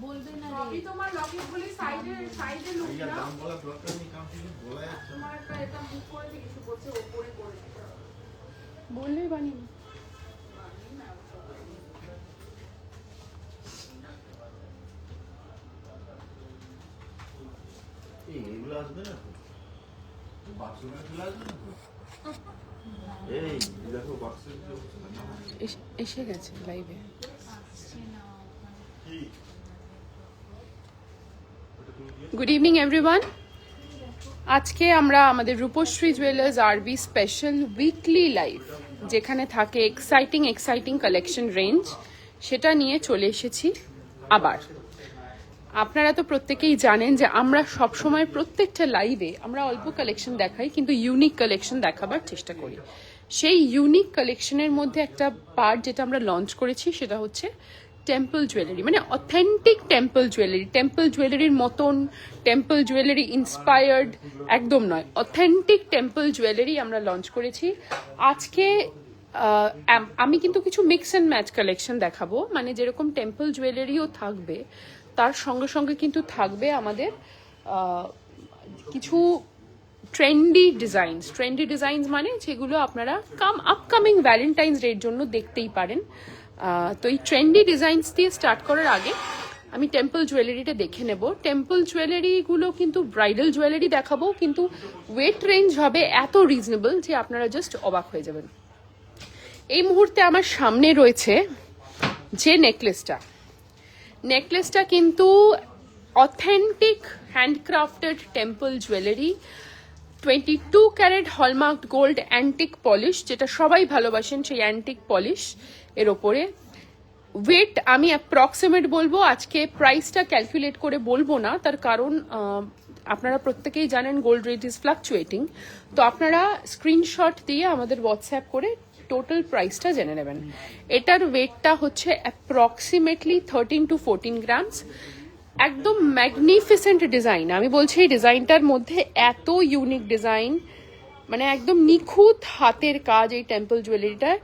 বলবে না সবই তোমার লকেট বলি সাইডে সাইডে লুক না দাম বলার দরকার নেই কারণ কিছু বলা যাচ্ছে তোমার একটা এটা বুক কিছু বলছে ওপরে করে দিতে হবে। বললেই বানিয়ে নে। বানিয়ে নাও সবাই। এই আসবে না তো? চলে আসবে না এই দেখো বাক্সের এস- এসে গেছে লাইভে কি? গুড ইভিনিং এভরিওয়ান আজকে আমরা আমাদের Rupshree jewellers RB special weekly live যেখানে থাকে এক্সাইটিং এক্সাইটিং কালেকশন রেঞ্জ সেটা নিয়ে চলে এসেছি আবার। আপনারা তো প্রত্যেকেই জানেন যে আমরা সবসময় প্রত্যেকটা লাইভে আমরা অল্প কালেকশন দেখাই, কিন্তু ইউনিক কালেকশন দেখাবার চেষ্টা করি। সেই ইউনিক কালেকশনের মধ্যে একটা পার্ট যেটা আমরা লঞ্চ করেছি, সেটা হচ্ছে টেম্পল জুয়েলারি মানে অথেন্টিক টেম্পল জুয়েলারি টেম্পল জুয়েলারির মতন টেম্পল জুয়েলারি ইন্সপায়ার্ড একদম নয় অথেন্টিক টেম্পল জুয়েলারি আমরা লঞ্চ করেছি। আজকে আমি কিন্তু কিছু মিক্স অ্যান্ড ম্যাচ কালেকশন দেখাবো মানে যেরকম টেম্পল জুয়েলারিও থাকবে, তার সঙ্গে সঙ্গে কিন্তু থাকবে আমাদের কিছু ট্রেন্ডি ডিজাইনস ট্রেন্ডি ডিজাইনস মানে যেগুলো আপনারা কাম আপকামিং ভ্যালেন্টাইন্স ডের জন্য দেখতেই পারেন। তো এই ট্রেন্ডি ডিজাইনস দিয়ে স্টার্ট করার আগে আমি টেম্পল জুয়েলারিটা দেখে নেব। টেম্পল জুয়েলারিগুলো কিন্তু ব্রাইডাল জুয়েলারি দেখাবো, কিন্তু ওয়েট রেঞ্জ হবে এত রিজনেবল যে আপনারা জাস্ট অবাক হয়ে যাবেন। এই মুহূর্তে আমার সামনে রয়েছে যে নেকলেসটা নেকলেসটা কিন্তু authentic handcrafted temple jewellery twenty two carat hallmark gold antique polish যেটা সবাই ভালোবাসেন সেই অ্যান্টিক পলিশ এর ওপরে। ওয়েট আমি অ্যাপ্রক্সিমেট বলব, আজকে প্রাইসটা ক্যালকুলেট করে বলব না, তার কারণ আপনারা প্রত্যেকেই জানেন গোল্ড রেট ইজ ফ্লাকচুয়েটিং তো আপনারা স্ক্রিনশট দিয়ে আমাদের হোয়াটসঅ্যাপ করে টোটাল প্রাইসটা জেনে নেবেন। এটার ওয়েটটা হচ্ছে approximately thirteen to fourteen grams একদম ম্যাগনিফিসেন্ট ডিজাইন আমি বলছি এই ডিজাইনটার মধ্যে এত ইউনিক ডিজাইন মানে একদম নিখুঁত হাতের কাজ এই temple জুয়েলারিটার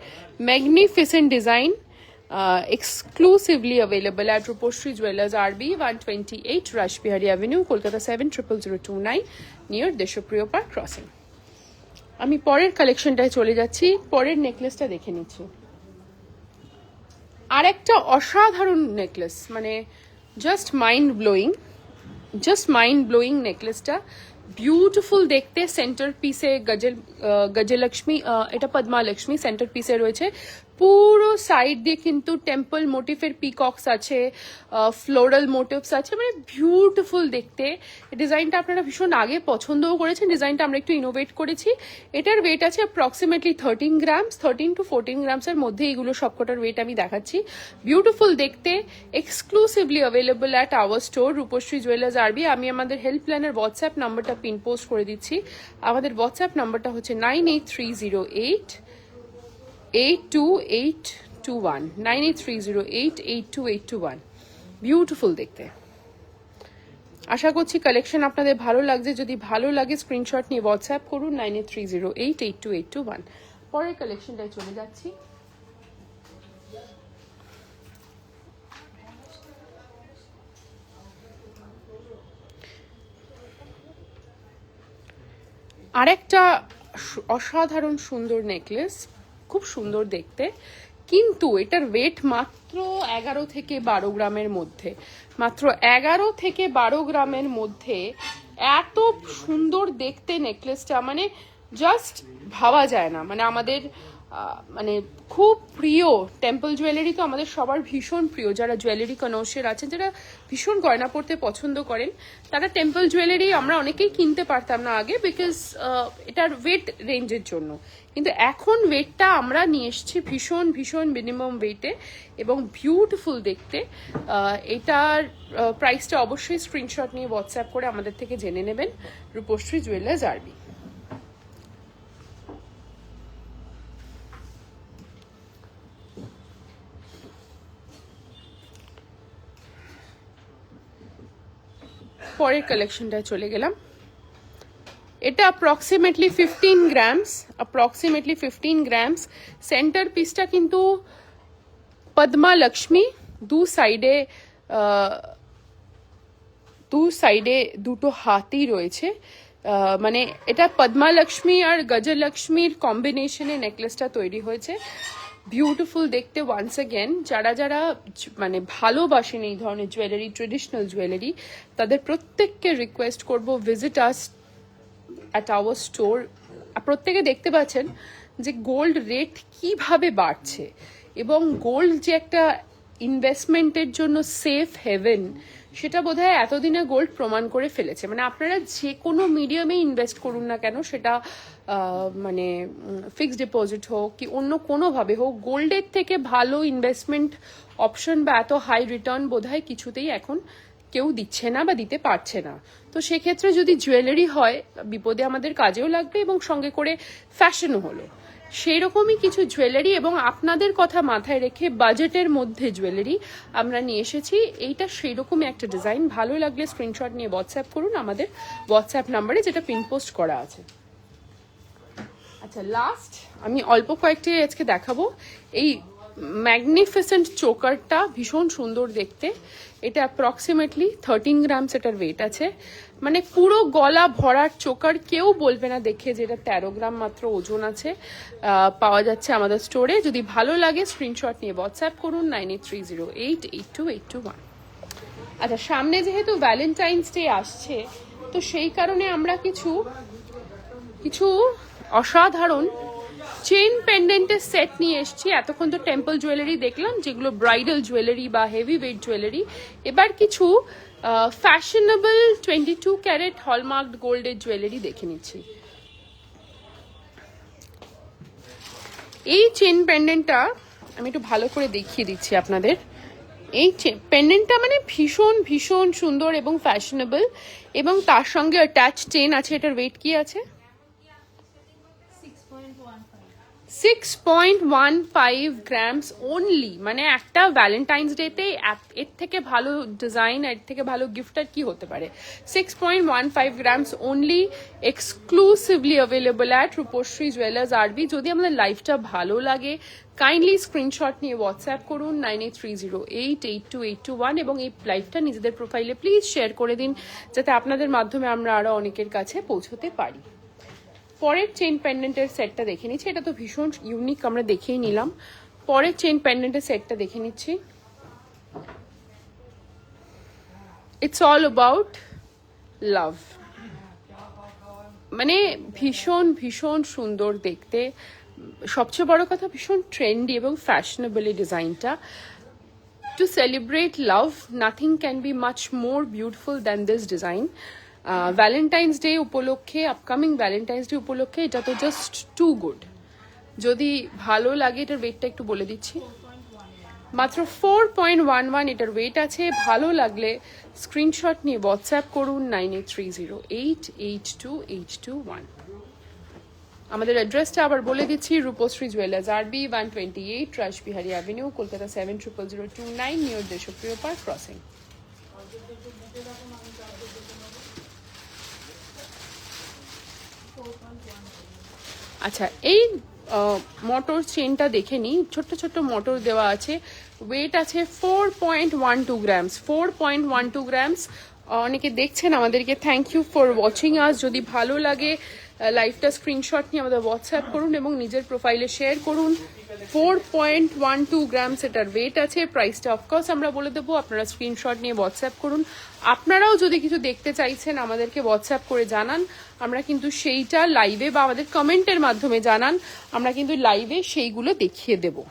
magnificent design exclusively available at Rupshree jewellers RB one twenty eight Rashbehari avenue Kolkata seven triple zero two nine near Deshapriya park crossing আমি পরের কালেকশনটায় চলে যাচ্ছি, পরের নেকলেসটা দেখে নিচ্ছি। আর একটা অসাধারণ নেকলেস মানে just mind blowing just mind blowing নেকলেসটা beautiful দেখতে সেন্টার পিসে গজল আহ, গজলক্ষ্মী আহ, এটা পদ্মা লক্ষ্মী সেন্টার পিসে রয়েছে পুরো সাইড দিয়ে কিন্তু টেম্পল মোটিফের পিকক্স আছে ফ্লোরাল মোটিভস আছে মানে বিউটিফুল দেখতে। ডিজাইনটা আপনারা ভীষণ আগে পছন্দও করেছেন ডিজাইনটা আমরা একটু ইনোভেট করেছি। এটার ওয়েট আছে approximately thirteen grams thirteen to fourteen গ্রামসের মধ্যে এইগুলো সবকটার ওয়েট আমি দেখাচ্ছি। বিউটিফুল দেখতে exclusively available at our store Rupshree jewellers RB আমি আমাদের হেল্প প্ল্যানের হোয়াটসঅ্যাপ নাম্বারটা পিন পোস্ট করে দিচ্ছি। আমাদের হোয়াটসঅ্যাপ নাম্বারটা হচ্ছে nine eight three zero eight eight two eight two one nine eight three zero eight eight two eight two one beautiful দেখতে। আশা করছি কালেকশন আপনাদের ভালো লাগছে। যদি ভালো লাগে স্ক্রিনশট নিয়ে হোয়াটসঅ্যাপ করুন nine eight three zero eight eight two eight two one পরের কালেকশনটায় চলে যাচ্ছি। আরেকটা অসাধারণ সুন্দর নেকলেস খুব সুন্দর দেখতে। কিন্তু এটার ওয়েট মাত্র এগারো থেকে বারো গ্রামের মধ্যে। মাত্র এগারো থেকে বারো গ্রামের মধ্যে এত সুন্দর দেখতে নেকলেসটা মানে জাস্ট ভাবা যায় না। মানে আমাদের মানে খুব প্রিয় টেম্পল জুয়েলারি তো আমাদের সবার ভীষণ প্রিয়। যারা জুয়েলারি কনৌশের আছেন, যারা ভীষণ গয়না পড়তে পছন্দ করেন, তারা টেম্পল জুয়েলারি আমরা অনেকেই কিনতে পারতাম না আগে বিকজ এটার ওয়েট রেঞ্জের জন্য। কিন্তু এখন ওয়েটটা আমরা নিয়ে এসেছি ভীষণ ভীষণ মিনিমাম ওয়েটে এবং বিউটিফুল দেখতে। এটার প্রাইসটা অবশ্যই স্ক্রিনশট নিয়ে হোয়াটসঅ্যাপ করে আমাদের থেকে জেনে নেবেন। রূপশ্রী জুয়েলার্স আরবি পরের কালেকশনটায় চলে গেলাম। এটা approximately fifteen grams approximately fifteen grams centre পিসটা কিন্তু পদ্মা লক্ষ্মী দু সাইডে দু সাইডে দুটো হাতি রয়েছে। আহ, মানে এটা পদ্মালক্ষ্মী আর গজলক্ষ্মীর কম্বিনেশনে নেকলেসটা তৈরি হয়েছে। বিউটিফুল দেখতে ওয়ান্স অ্যাগেন যারা যারা মানে ভালোবাসেন এই ধরনের জুয়েলারি ট্রেডিশনাল জুয়েলারি তাদের প্রত্যেককে রিকোয়েস্ট করব visit us at our store প্রত্যেকে দেখতে পাচ্ছেন যে গোল্ড রেট কীভাবে বাড়ছে এবং গোল্ড যে একটা ইনভেস্টমেন্টের জন্য সেফ হেভেন সেটা বোধহয় এতদিনে গোল্ড প্রমাণ করে ফেলেছে। মানে আপনারা যে কোনো মিডিয়ামে ইনভেস্ট করুন না কেন, সেটা মানে ফিক্সড ডিপোজিট হোক কি অন্য কোনোভাবে হোক গোল্ডের থেকে ভালো ইনভেস্টমেন্ট অপশন বা এত হাই রিটার্ন বোধহয় কিছুতেই এখন কেউ দিচ্ছে না বা দিতে পারছে না। তো সেক্ষেত্রে যদি জুয়েলারি হয়, বিপদে আমাদের কাজেও লাগবে এবং সঙ্গে করে ফ্যাশনও হলো। সেই রকমই কিছু জুয়েলারি এবং আপনাদের কথা মাথায় রেখে বাজেটের মধ্যে জুয়েলারি আমরা নিয়ে এসেছি। এইটা সেই রকমই একটা ডিজাইন ভালো লাগলে স্ক্রিনশট নিয়ে হোয়াটসঅ্যাপ করুন। আমাদের হোয়াটসঅ্যাপ নাম্বারে যেটা পিন পোস্ট করা আছে। আচ্ছা লাস্ট আমি অল্প কয়েকটি আজকে দেখাবো। এই ম্যাগনিফিসেন্ট চোকারটা ভীষণ সুন্দর দেখতে। এটা অ্যাপ্রক্সিমেটলি থার্টিন গ্রামস এটার ওয়েট আছে। মানে পুরো গলা ভরার চোকার কেউ বলবে না দেখে যেটা তেরো গ্রাম মাত্র ওজন আছে। পাওয়া যাচ্ছে আমাদের স্টোরে। যদি ভালো লাগে স্ক্রিনশট নিয়ে হোয়াটসঅ্যাপ করুন nine eight three zero eight eight two eight two one আচ্ছা সামনে যেহেতু ভ্যালেন্টাইন্স ডে আসছে, তো সেই কারণে আমরা কিছু কিছু অসাধারণ চেন পেন্ডেন্টের সেট নিয়ে এসেছি। এতক্ষণ তো টেম্পল জুয়েলারি দেখলাম, যেগুলো ব্রাইডাল জুয়েলারি বা হেভি ওয়েট জুয়েলারি এবার কিছু fashionable twenty two carat hallmarked গোল্ডের জুয়েলারি দেখে নিচ্ছি। এই চেন পেন্ডেন্টটা আমি একটু ভালো করে দেখিয়ে দিচ্ছি আপনাদের। এই পেন্ডেন্টটা মানে ভীষণ ভীষণ সুন্দর এবং ফ্যাশনেবল এবং তার সঙ্গে অ্যাটাচ চেন আছে, এটার ওয়েট কি আছে? Six point one five grams only মানে একটা ভ্যালেন্টাইন্স ডেতে এর থেকে ভালো ডিজাইন এর থেকে ভালো গিফট আর কি হতে পারে? Six point one five grams only exclusively available at Rupshree jewellers RB যদি আমাদের লাইফটা ভালো লাগে কাইন্ডলি স্ক্রিনশট নিয়ে হোয়াটসঅ্যাপ করুন nine eight three zero eight eight two eight two one এবং এই লাইফটা নিজেদের প্রোফাইলে প্লিজ শেয়ার করে দিন, যাতে আপনাদের মাধ্যমে আমরা আরও অনেকের কাছে পৌঁছতে পারি। পরের চেন পেন্ডেন্টের সেটটা দেখে নিচ্ছি। এটা তো ভীষণ ইউনিক আমরা দেখেই নিলাম। পরের চেন পেন্ডেন্টের সেটটা দেখে নিচ্ছি। ইটস অল অ্যাবাউট লাভ মানে ভীষণ ভীষণ সুন্দর দেখতে। সবচেয়ে বড় কথা ভীষণ ট্রেন্ডি এবং ফ্যাশনেবল এই ডিজাইনটা to celebrate love nothing can be much more beautiful than this design. Valentine's day উপলক্ষে আপকামিং ভ্যালেন্টাইন্স ডে উপলক্ষে এটা তো জাস্ট টু গুড যদি ভালো লাগে, এটার ওয়েটটা একটু বলে দিচ্ছি। মাত্র ফোর পয়েন্ট ওয়ান ওয়ান এটার ওয়েট আছে। ভালো লাগলে স্ক্রিনশট নিয়ে হোয়াটসঅ্যাপ করুন nine eight three zero eight eight two eight two one আমাদের অ্যাড্রেসটা আবার বলে দিচ্ছি, Rupshree jewellers RB one twenty eight Rashbehari avenue Kolkata seven triple zero two nine near Deshapriya park crossing আচ্ছা এই মোটর চেনটা দেখে নিই। ছোট্ট ছোট্ট মোটর দেওয়া আছে। ওয়েট আছে four point one two grams four point one two grams অনেকে দেখছেন আমাদেরকে। Thank you for watching us যদি ভালো লাগে লাইভটা স্ক্রিনশট নিয়ে আমাদের হোয়াটসঅ্যাপ করুন এবং নিজের প্রোফাইলে শেয়ার করুন। Four point one two grams এটার ওয়েট আছে প্রাইসটা অফকোর্স আমরা বলে দেবো, আপনারা স্ক্রিনশট নিয়ে হোয়াটসঅ্যাপ করুন। আপনারাও যদি কিছু দেখতে চাইছেন, আমাদেরকে হোয়াটসঅ্যাপ করে জানান। আমরা কিন্তু সেইটা লাইভে বা আমাদের কমেন্টের মাধ্যমে জানান। আমরা কিন্তু লাইভে সেইগুলো দেখিয়ে দেবো।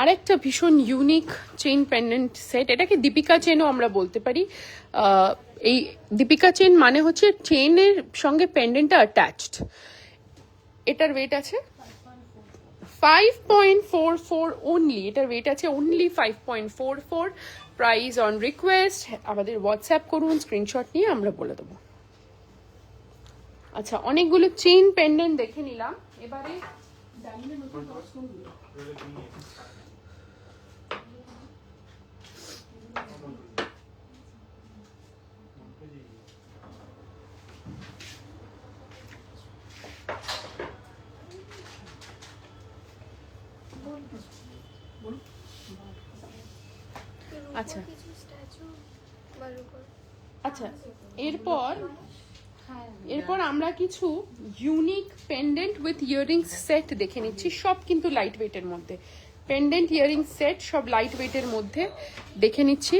আরেকটা ভীষণ ইউনিক চেইন পেন্ডেন্ট সেট এটাকে দীপিকা চেনও আমরা বলতে পারি। এই দীপিকা চেন মানে হচ্ছে চেনের সঙ্গে পেন্ডেন্টটা অ্যাটাচড এটার ওয়েট আছে? Five point four four only এটার ওয়েট আছে only five point four four price on request আমাদের হোয়াটসঅ্যাপ করুন স্ক্রিনশট নিয়ে আমরা বলে দেবো। আচ্ছা অনেকগুলো চেইন পেন্ডেন্ট দেখে নিলাম। এবারে ডায়মন্ডের নতুন আচ্ছা। আচ্ছা এরপর এরপর আমরা কিছু unique pendant with earrings set দেখে নিচ্ছি সব কিন্তু লাইট ওয়েটের মধ্যে পেন্ডেন্ট ইয়ারিং সেট সব লাইট ওয়েটের মধ্যে দেখে নিচ্ছি।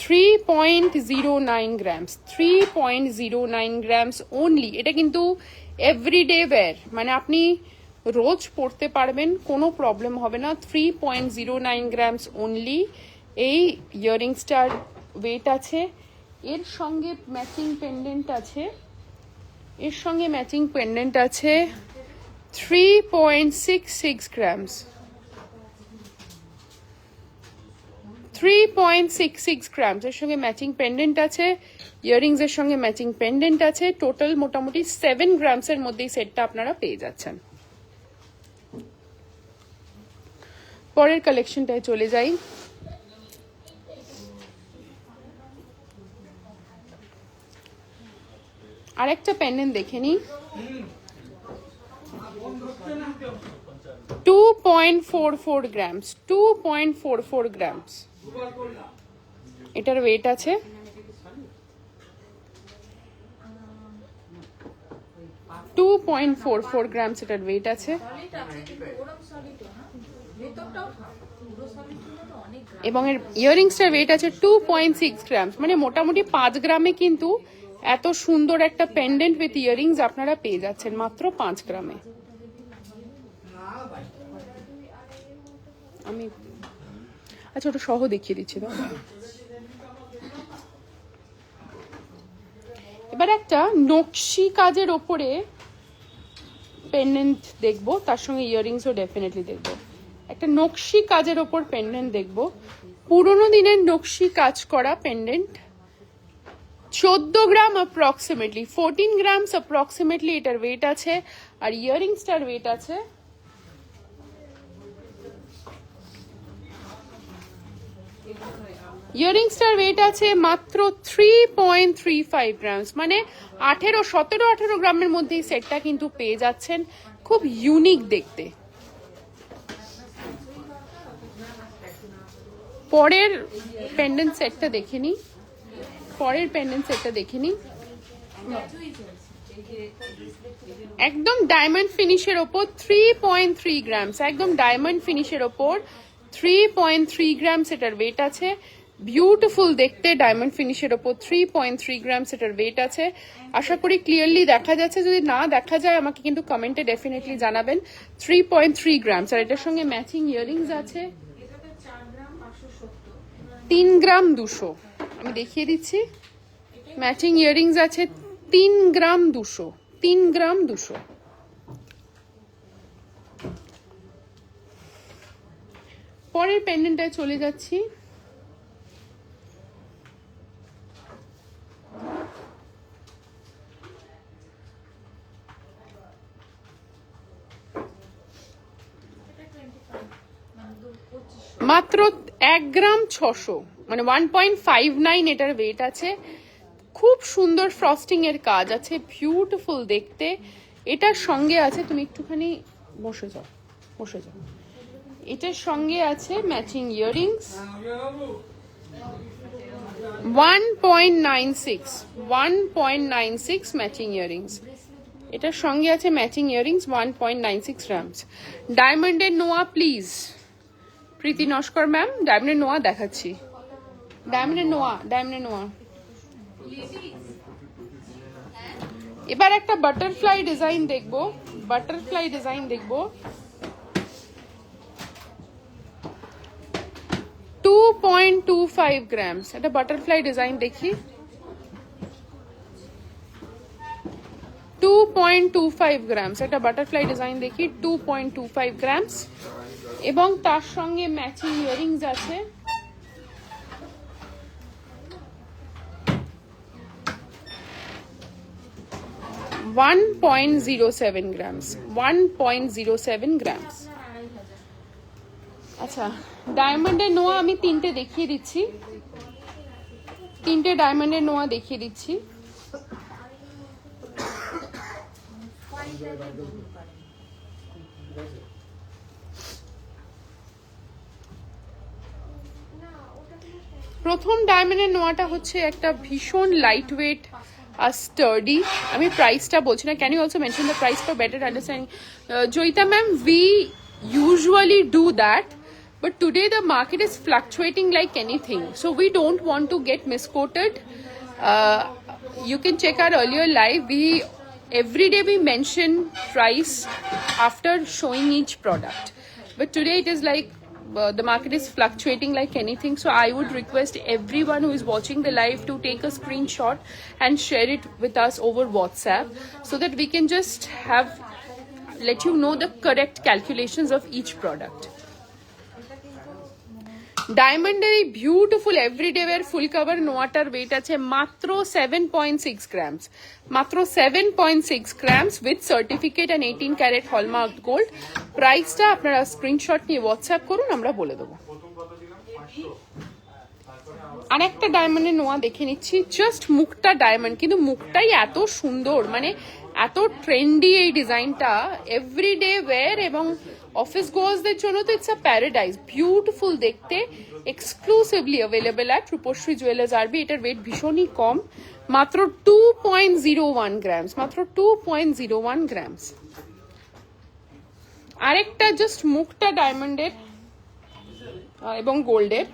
Three point zero nine grams three point zero nine grams only এটা কিন্তু এভরিডে ওয়্যার মানে আপনি রোজ পড়তে পারবেন, কোনো প্রবলেম হবে না। Three point zero nine grams only এই ইয়ারিংসটার ওয়েট আছে। এর সঙ্গে ম্যাচিং পেন্ডেন্ট আছে। এর সঙ্গে ম্যাচিং পেন্ডেন্ট আছে three point six six grams three point six six grams এর সঙ্গে ম্যাচিং পেন্ডেন্ট আছে ইয়ারিংস এর সঙ্গে ম্যাচিং পেন্ডেন্ট আছে টোটাল মোটামুটি সেভেন গ্রামস এর মধ্যে সেটটা আপনারা পেয়ে যাচ্ছেন। পরের কালেকশনটায় চলে যাই। আরেকটা পেন্ডেন্ট দেখে নিই। Two point four four grams two point four four grams এটার ওয়েট আছে। Two point four four grams এটার ওয়েট আছে। এবং এর ইয়ারিংসটার ওয়েট আছে টু পয়েন্ট সিক্স গ্রামস মানে মোটামুটি পাঁচ গ্রামে কিন্তু এত সুন্দর একটা পেন্ডেন্ট উইথ ইয়ারিংস আপনারা পেয়ে যাচ্ছেন মাত্র পাঁচ গ্রামে। আমি আচ্ছা ওটা সহ দেখিয়ে দিচ্ছি তো এবার একটা নকশি কাজের ওপরে পেন্ডেন্ট দেখব, তার সঙ্গে ইয়ারিংসও ডেফিনেটলি দেখব। একটা নকশি কাজের ওপর পেন্ডেন্ট দেখব। পুরোনো দিনের নকশি কাজ করা পেন্ডেন্ট চোদ্দ gram approximately fourteen grams approximately এটার ওয়েট আছে, আর ইয়ারিংসটার ওয়েট আছে। ইয়ারিংসটার ওয়েট আছে মাত্র three point three five grams মানে আঠেরো, সতেরো, আঠেরো গ্রামের মধ্যে এই সেটটা কিন্তু পেয়ে যাচ্ছেন খুব ইউনিক দেখতে। পরের পেন্ডেন্ট সেটটা দেখে নিই। পরের পেন্ডেন্ট সেটটা দেখে নিই। একদম ডায়মন্ড ফিনিশের ওপর থ্রি পয়েন্ট থ্রি গ্রামস একদম ডায়মন্ড ফিনিশের ওপর থ্রি পয়েন্ট থ্রি গ্রামস এটার ওয়েট আছে। বিউটিফুল দেখতে ডায়মন্ড ফিনিশের ওপর থ্রি পয়েন্ট থ্রি গ্রামস এটার ওয়েট আছে। আশা করি ক্লিয়ারলি দেখা যাচ্ছে। যদি না দেখা যায়, আমাকে কিন্তু কমেন্টে ডেফিনেটলি জানাবেন। থ্রি পয়েন্ট থ্রি গ্রামস আর এটার সঙ্গে ম্যাচিং ইয়ারিংস আছে। তিন গ্রাম দুশো। আমি দেখিয়ে দিচ্ছি। ম্যাচিং ইয়ারিংস আছে তিন গ্রাম দুশো, তিন গ্রাম দুশো। পরের পেন্ডেন্টটায় চলে যাচ্ছি। মাত্র এক গ্রাম ছশো। মানে ওয়ান পয়েন্ট ফাইভ নাইন এটার ওয়েট আছে। খুব সুন্দর ফ্রস্টিং এর কাজ আছে বিউটিফুল দেখতে। এটার সঙ্গে আছে, তুমি একটুখানি বসে যাও বসে যাও। এটার সঙ্গে আছে matching earrings one point nine six one point nine six matching earrings এটার সঙ্গে আছে matching earrings one point nine six grams ডায়মন্ডের নোয়া প্লিজ প্রীতি, নস্কর ম্যাম ডায়মন্ডের নোয়া দেখাচ্ছি। ডায়মন্ডের নোয়া ডায়মন্ডের নোয়া এবার একটা বাটারফ্লাই ডিজাইন দেখব বাটারফ্লাই ডিজাইন দেখব। Two point two five grams একটা বাটারফ্লাই ডিজাইন দেখি। Two point two five grams একটা বাটারফ্লাই ডিজাইন দেখি two point two five grams এবং তার সঙ্গে ম্যাচিং ইয়ারিংস আছে। One point zero seven grams one point zero seven grams আচ্ছা ডায়মন্ডের নোয়া আমি তিনটে দেখিয়ে দিচ্ছি। তিনটে ডায়মন্ডের নোয়া দেখিয়ে দিচ্ছি। প্রথম ডায়মন্ডের নোয়াটা হচ্ছে একটা ভীষণ light weight আর স্টার্ডি আমি প্রাইসটা বলছি না can you also mention the price for better understanding Joyita ma'am we usually do that but today the market is fluctuating like anything so we don't want to get misquoted uh, you can check our earlier live we every day we mention price after showing each product but today it is like uh, the market is fluctuating like anything so i would request everyone who is watching the live to take a screenshot and share it with us over whatsapp so that we can just have let you know the correct calculations of each product ডায়মন্ডের এই beautiful everyday wear full cover নোয়াটার weight আছে, মাত্র seven point six grams মাত্র seven point six grams with certificate and eighteen carat hallmark gold প্রাইসটা আপনারা screenshot নিয়ে WhatsApp করুন, আমরা বলে দেবো। আরেকটা ডায়মন্ডের নোয়া দেখে নিচ্ছি জাস্ট মুখটা ডায়মন্ড কিন্তু মুখটাই এত সুন্দর মানে এত ট্রেন্ডি এই ডিজাইনটা এভরিডে ওয়্যার এবং অফিস গোয়ার্সদের জন্য তো ইটস আ প্যারাডাইজ বিউটিফুল দেখতে exclusively available at Rupshree jewellers RB এটার ওয়েট ভীষণই কম মাত্র two point zero one grams মাত্র two point zero one grams আরেকটা জাস্ট মুখটা ডায়মন্ডের এবং গোল্ডের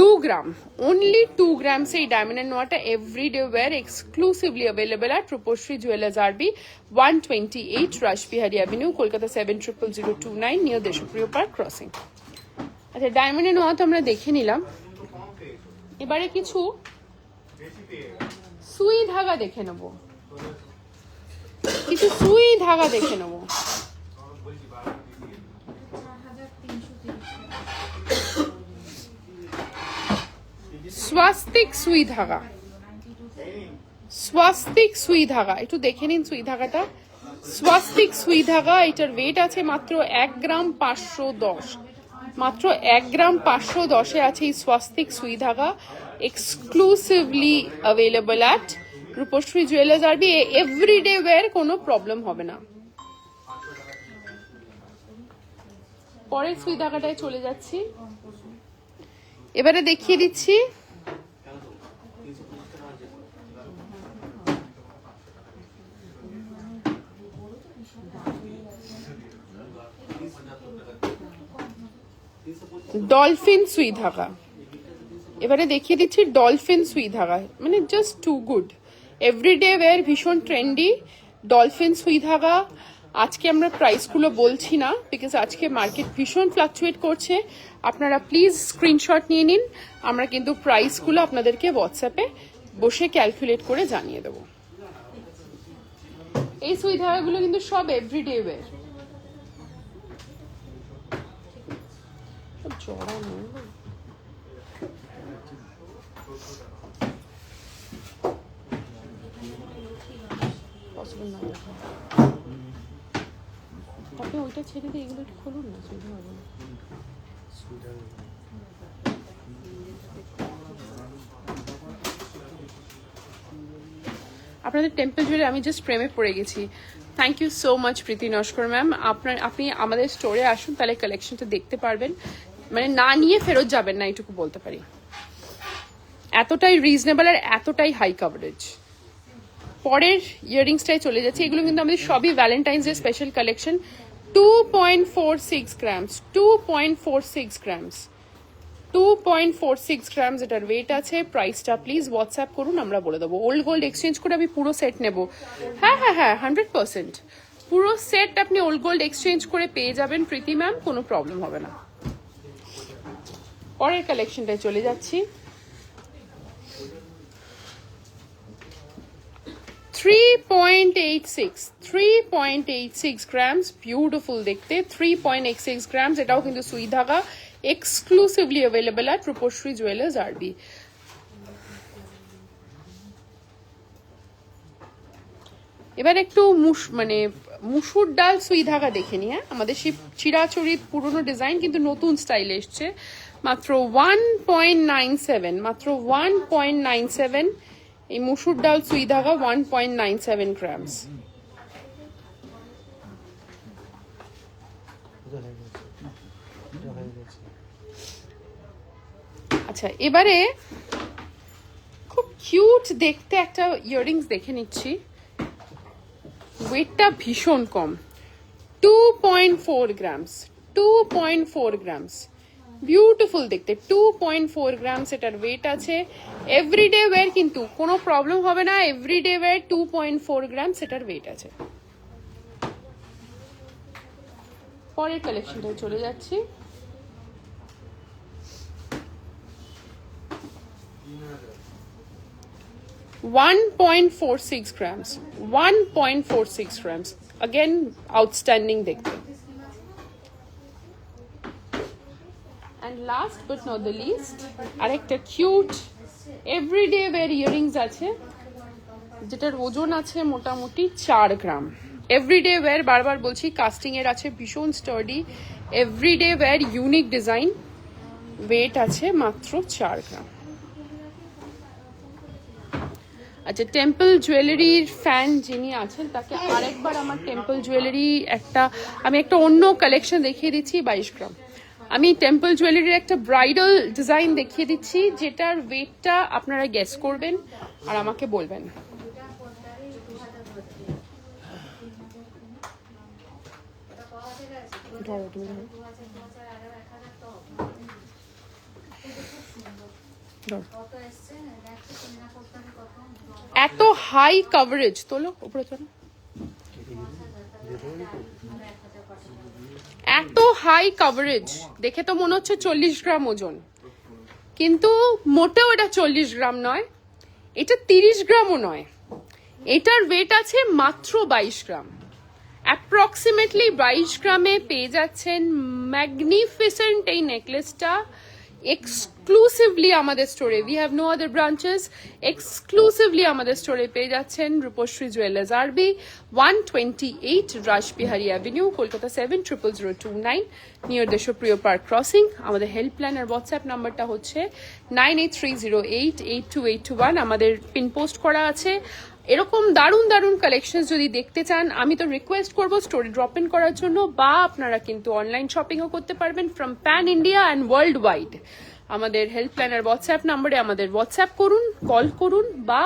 দু গ্রাম অনলি টু গ্রামস এই ডায়মন্ড নোয়াটা এভরিডে ওয়ার এক্সক্লুসিভলি অ্যাভেলেবল আর Rupshree jewellers RB one twenty eight Rashbehari avenue Kolkata seven triple zero two nine near Deshapriya park crossing আচ্ছা ডায়মন্ডের নোয়া তো আমরা দেখে নিলাম। এবারে কিছু সুই ধাগা দেখে নেব। কিছু সুই ধাগা দেখে নেব। স্বাস্তিক সুই ধাগা স্বাস্তিক সুই ধাগা একটু দেখে নিন সুই ধাগাটা স্বাস্তিক সুই ধাগা এটার ওয়েট আছে মাত্র এক গ্রাম পাঁচশো দশ। মাত্র এক গ্রাম পাঁচশো দশে আছে এই স্বাস্তিক সুই ধাগা exclusively available at Rupshree jewellers RB everyday wear কোনো প্রবলেম হবে না। পরের সুই ধাগাটায় চলে যাচ্ছি। এবারে দেখিয়ে দিচ্ছি। ডলফিন সুই ধাগা এবারে দেখিয়ে দিচ্ছি ডলফিন সুই ধাগা মানে just too good everyday wear ভীষণ ট্রেন্ডি ডলফিন সুই ধাগা আজকে আমরা প্রাইসগুলো বলছি না বিকজ আজকে মার্কেট ভীষণ ফ্লাকচুয়েট করছে। আপনারা প্লিজ স্ক্রিনশট নিয়ে নিন। আমরা কিন্তু প্রাইসগুলো আপনাদেরকে হোয়াটসঅ্যাপে বসে ক্যালকুলেট করে জানিয়ে দেবো। এই সুই ধাগাগুলো কিন্তু সব এভরিডে ওয়্যার জড়ানো পসিবল না আপনি ওইটা ছেড়ে দিয়ে এগুলো একটু খুলুন না হবে আপনাদের টেম্পল জুড়ে আমি জাস্ট প্রেমে পড়ে গেছি। Thank you so much Preeti Naskar ma'am আপনার আপনি আমাদের স্টোরে আসুন, তাহলে কালেকশনটা দেখতে পারবেন। মানে না নিয়ে ফেরত যাবেন না, এইটুকু বলতে পারি। এতটাই রিজনেবল আর এতটাই হাই কভারেজ পরের ইয়ারিংসটাই চলে যাচ্ছে, এগুলো কিন্তু আমাদের সবই Valentine's day special collection two point four six grams two point four six grams two point four six grams এটার ওয়েট আছে প্রাইসটা প্লিজ হোয়াটসঅ্যাপ করুন, আমরা বলে দেবো। ওল্ড গোল্ড এক্সচেঞ্জ করে আমি পুরো সেট নেব। হ্যাঁ হ্যাঁ হ্যাঁ হান্ড্রেড পার্সেন্ট পুরো সেট আপনি ওল্ড গোল্ড এক্সচেঞ্জ করে পেয়ে যাবেন, প্রীতি ম্যাম কোনো প্রবলেম হবে না। পরের কালেকশনটায় চলে যাচ্ছি। Three point eight six three point eight six grams beautiful দেখতে। Three point eight six grams এটাও কিন্তু সুই ধাগা এক্সক্লুসিভলি অ্যাভেলেবেল আর রূপশ্রী জুয়েলার্স আরবি এবার একটু মুস মানে মুসুর ডাল সুই ধাগা দেখে নি হ্যাঁ? আমাদের সেই চিরাচরিত পুরনো ডিজাইন কিন্তু নতুন স্টাইলে এসছে। মাত্র ওয়ান পয়েন্ট নাইন সেভেন মাত্র ওয়ান পয়েন্ট নাইন সেভেন এই মুসুর ডাল সুই ধাগা one point nine seven grams আচ্ছা এবারে খুব কিউট দেখতে একটা ইয়াররিংস দেখে নিচ্ছি। ওয়েটটা ভীষণ কম। Two point four grams two point four grams beautiful দেখতে। টু পয়েন্ট ফোর গ্রামস এটার ওয়েট আছে। এভরিডে ওয়্যার কিন্তু কোনো প্রবলেম হবে না। Everyday wear two point four grams এটার ওয়েট আছে। পরের কালেকশনটায় চলে যাচ্ছি। One point four six grams one point four six grams Again, outstanding দেখতে। And last but not the least, আরেকটা cute everyday wear earrings আছে যেটার ওজন আছে মোটামুটি চার গ্রাম। এভরিডে ওয়্যার বারবার বলছি কাস্টিং এর আছে ভীষণ sturdy everyday wear unique design weight আছে মাত্র চার গ্রাম। আচ্ছা টেম্পল জুয়েলারির ফ্যান যিনি আছেন তাকে আরেকবার আমার টেম্পল জুয়েলারি একটা আমি একটা অন্য কালেকশন দেখিয়ে দিচ্ছি বাইশ গ্রাম। আমি টেম্পল জুয়েলারির একটা ব্রাইডাল ডিজাইন দেখিয়ে দিচ্ছি, যেটার ওয়েটটা আপনারা গেস করবেন আর আমাকে বলবেন। এত হাই কভারেজ তোলো, উপরে তোলো এত হাই কভারেজ দেখে তো মনে হচ্ছে চল্লিশ গ্রাম ওজন। কিন্তু মোটেও এটা চল্লিশ গ্রাম নয়, এটা তিরিশ গ্রামও নয়। এটার ওয়েট আছে মাত্র বাইশ গ্রাম। অ্যাপ্রক্সিমেটলি বাইশ গ্রামে পেয়ে যাচ্ছেন ম্যাগনিফিসেন্ট এই নেকলেসটা এক্সক্লুসিভলি আমাদের স্টোরে we have no other branches exclusively আমাদের স্টোরে পেয়ে যাচ্ছেন Rupshree jewellers RB one twenty eight Rashbehari avenue Kolkata seven triple zero two nine near Deshapriya park crossing আমাদের হেল্পলাইন আর হোয়াটসঅ্যাপ নাম্বারটা হচ্ছে nine eight three zero eight eight two eight two one আমাদের pin post করা আছে। এরকম দারুণ দারুণ কালেকশন যদি দেখতে চান, আমি তো রিকোয়েস্ট করব স্টোরি ড্রপ ইন করার জন্য, বা আপনারা কিন্তু অনলাইন শপিংও করতে পারবেন from pan India and world wide আমাদের হেল্পলাইন আর হোয়াটসঅ্যাপ নাম্বারে আমাদের হোয়াটসঅ্যাপ করুন কল করুন, বা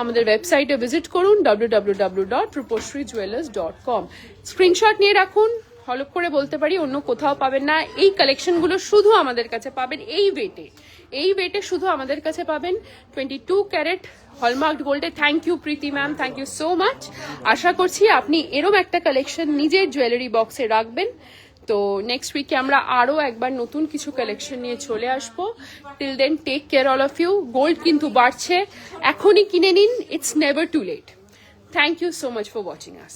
আমাদের ওয়েবসাইটে ভিজিট করুন W W W dot Rupshree jewellers dot com screenshot নিয়ে রাখুন হলপ করে বলতে পারি, অন্য কোথাও পাবেন না। এই কালেকশনগুলো শুধু আমাদের কাছে পাবেন, এই ওয়েটে এই ওয়েটে শুধু আমাদের কাছে পাবেন twenty two carat hallmark গোল্ডে thank you Priti ma'am thank you so much আশা করছি আপনি এরম একটা কালেকশন নিজের জুয়েলারি বক্সে রাখবেন। তো নেক্সট উইকে আমরা আরও একবার নতুন কিছু কালেকশন নিয়ে চলে আসব। Till then take care all of you gold কিন্তু বাড়ছে। এখনই কিনে নিন it's never too late thank you so much for watching us